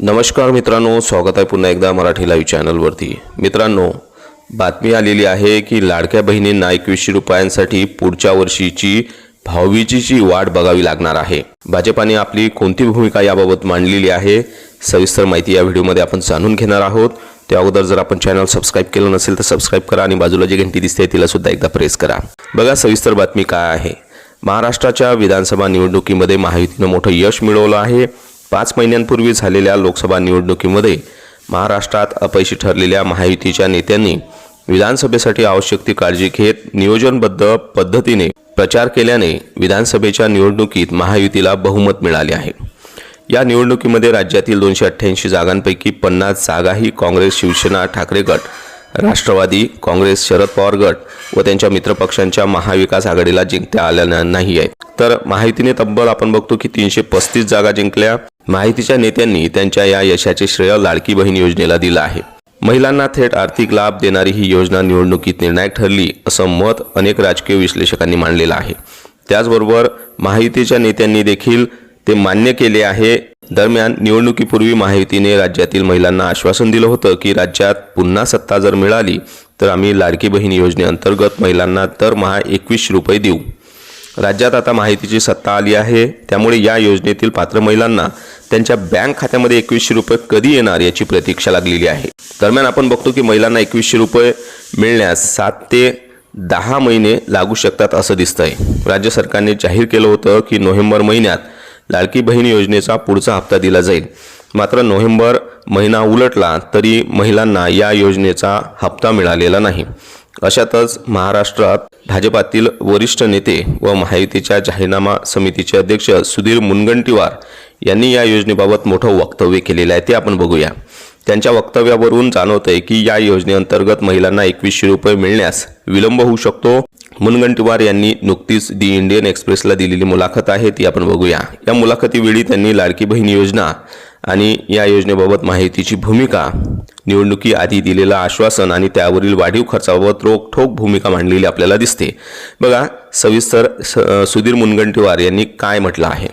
नमस्कार मित्रांनो स्वागत आहे पुन्हा एकदा मराठी लाईव्ह चॅनलवरती मित्रांनो बातमी आलेली आहे की लाडक्या बहिणींना एकवीसशे रुपयांसाठी पुढच्या वर्षीची भाऊबीजेची वाट बघावी लागणार आहे. भाजपाने आपली कोणती भूमिका याबाबत मांडलेली आहे सविस्तर माहिती या व्हिडिओमध्ये आपण जाणून घेणार आहोत. त्या अगोदर जर आपण चॅनल सबस्क्राईब केलं नसेल तर सबस्क्राईब करा आणि बाजूला जी घंटी दिसते तिला सुद्धा एकदा प्रेस करा. बघा सविस्तर बातमी काय आहे. महाराष्ट्राच्या विधानसभा निवडणुकीमध्ये महायुतीनं मोठं यश मिळवलं आहे. पाच महिन्यांपूर्वी झालेल्या लोकसभा निवडणुकीमध्ये महाराष्ट्रात अपयशी ठरलेल्या महायुतीच्या नेत्यांनी विधानसभेसाठी आवश्यक ती काळजी घेत नियोजनबद्ध पद्धतीने प्रचार केल्याने विधानसभेच्या निवडणुकीत महायुतीला बहुमत मिळाले आहे. या निवडणुकीमध्ये राज्यातील दोनशे अठ्ठ्याऐंशी जागांपैकी पन्नास जागाही काँग्रेस शिवसेना ठाकरे गट राष्ट्रवादी काँग्रेस शरद पवार गट व त्यांच्या मित्रपक्षांच्या महाविकास आघाडीला जिंकता आल्या नाही आहेत तर माहितीने तब्बल आपण बघतो की तीनशे पस्तीस जागा जिंकल्या. माहितीच्या नेत्यांनी त्यांच्या या यशाचे श्रेय लाडकी बहीण योजनेला दिलं आहे. महिलांना थेट आर्थिक लाभ देणारी ही योजना निवडणुकीत निर्णायक ठरली असं मत अनेक राजकीय विश्लेषकांनी मांडलेलं आहे. त्याचबरोबर माहितीच्या नेत्यांनी देखील ते मान्य केले आहे. दरम्यान निवडणुकीपूर्वी माहितीने राज्यातील महिलांना आश्वासन दिलं होतं की राज्यात पुन्हा सत्ता जर मिळाली तर आम्ही लाडकी बहीण योजनेअंतर्गत महिलांना दरमहा एकवीसशे रुपये देऊ. राज्यात आता माहितीची सत्ता आली आहे. त्यामुळे या योजनेतील पात्र महिलांना त्यांच्या बँक खात्यामध्ये एकवीसशे रुपये कधी येणार याची प्रतीक्षा लागलेली आहे. दरम्यान आपण बघतो की महिलांना एकवीसशे रुपये मिळण्यास सात ते दहा महिने लागू शकतात असं दिसतंय. राज्य सरकारने जाहीर केलं होतं की नोव्हेंबर महिन्यात लाडकी बहीण योजनेचा पुढचा हप्ता दिला जाईल. मात्र नोव्हेंबर महिना उलटला तरी महिलांना या योजनेचा हप्ता मिळालेला नाही. अशातच महाराष्ट्रात भाजपातील वरिष्ठ नेते व महायुतीच्या जाहीरनामा समितीचे अध्यक्ष सुधीर मुनगंटीवार यांनी या योजनेबाबत मोठं वक्तव्य केलेलं आहे ते आपण बघूया. त्यांच्या वक्तव्यावरून जाणवतंय की या योजनेअंतर्गत महिलांना एकवीसशे रुपये मिळण्यास विलंब होऊ शकतो. मुनगंटीवार यांनी नुकतीच दी इंडियन एक्सप्रेसला दिलेली मुलाखत आहे ती आपण बघूया. या मुलाखतीवेळी त्यांनी लाडकी बहीण योजना आणि या योजनेबाबत माहितीची भूमिका निवडणुकी आधी दिलेलं आश्वासन आणि त्यावरील वाढीव खर्चाबाबत रोखठोक भूमिका मांडलेली आपल्याला दिसते. बघा सविस्तर सुधीर मुनगंटीवार यांनी काय म्हटलं आहे?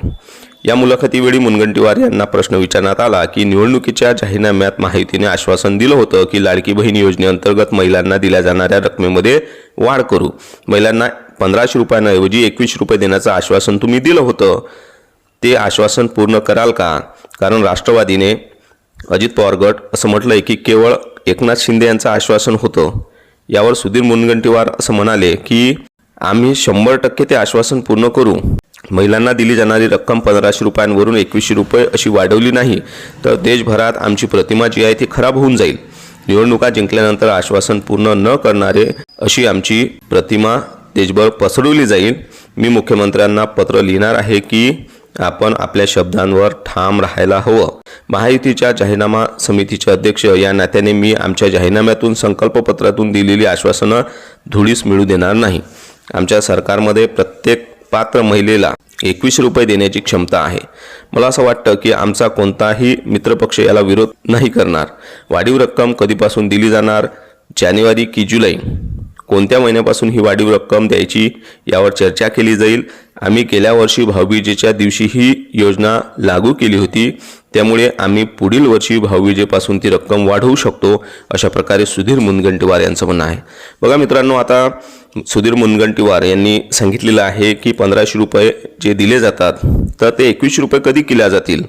या मुलाखतीवेळी मुनगंटीवार यांना प्रश्न विचारण्यात आला की निवडणुकीच्या जाहीरनाम्यात माहितीने आश्वासन दिलं होतं की लाडकी बहीण योजनेअंतर्गत महिलांना दिल्या जाणाऱ्या रकमेमध्ये वाढ करू. महिलांना पंधराशे रुपयांऐवजी एकवीस रुपये देण्याचं आश्वासन तुम्ही दिलं होतं. ते आश्वासन पूर्ण कराल का? कारण राष्ट्रवादीने अजित पवार गट असं म्हटलंय की केवळ एकनाथ शिंदे यांचं आश्वासन होतं. यावर सुधीर मुनगंटीवार असं म्हणाले की आम्ही शंभर टक्के ते आश्वासन पूर्ण करू. महिलांना दिली जाणारी रक्कम पंधराशे रुपयांवरून एकवीसशे रुपये अशी वाढवली नाही तर देशभरात आमची प्रतिमा जी आहे ती खराब होऊन जाईल. निवडणुका जिंकल्यानंतर आश्वासन पूर्ण न करणारे अशी आमची प्रतिमा देशभर पसरवली जाईल. मी मुख्यमंत्र्यांना पत्र लिहिणार आहे की आपण आपल्या शब्दांवर ठाम राहायला हवं. महायुतीच्या जाहीरनामा समितीचे अध्यक्ष या नात्याने मी आमच्या जाहीरनाम्यातून संकल्पपत्रातून दिलेली आश्वासनं धुळीस मिळू देणार नाही. आमच्या सरकारमध्ये प्रत्येक पात्र महिलेला एकवीस रुपये देण्याची क्षमता आहे. मला असं वाटतं की आमचा कोणताही मित्रपक्ष याला विरोध नाही करणार. वाढीव रक्कम कधीपासून दिली जाणार? जानेवारी की जुलै? कोणत्या महिन्यापासून ही वाढीव रक्कम द्यायची यावर चर्चा केली जाईल. आम्ही गेल्या वर्षी भाऊबीजेच्या दिवशी ही योजना लागू केली होती. त्यामुळे आम्ही पुढील वर्षी भाऊबीजेपासून ती रक्कम वाढवू शकतो अशा प्रकारे सुधीर मुनगंटीवार यांचं म्हणणं आहे. बघा मित्रांनो आता सुधीर मुनगंटीवार यांनी सांगितलेलं आहे की पंधराशे रुपये जे दिले जातात तर ते एकवीसशे रुपये कधी केल्या जातील?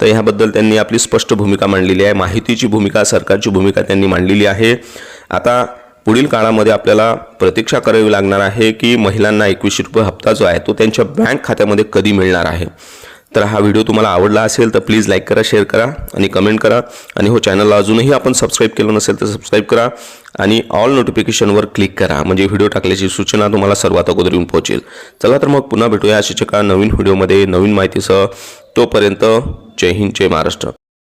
तर ह्याबद्दल त्यांनी आपली स्पष्ट भूमिका मांडलेली आहे. माहितीची भूमिका सरकारची भूमिका त्यांनी मांडलेली आहे. आता पुढील काळामध्ये आपल्याला प्रतीक्षा करावी लागणार आहे की महिलांना एकवीसशे रुपये हप्ता जो आहे तो त्यांच्या बँक खात्यामध्ये कधी मिळणार आहे? तर हा व्हिडिओ तुम्हाला आवडला असेल तर प्लीज लाईक करा शेअर करा आणि कमेंट करा. आणि हो चॅनलला अजूनही आपण सबस्क्राईब केलं नसेल तर सबस्क्राईब करा आणि ऑल नोटिफिकेशनवर क्लिक करा. म्हणजे व्हिडिओ टाकल्याची सूचना तुम्हाला सर्वात अगोदर येऊन पोहोचेल. चला तर मग पुन्हा भेटूया. अशाच एका नवीन व्हिडिओमध्ये नवीन माहितीसह तोपर्यंत जय हिंद जय महाराष्ट्र.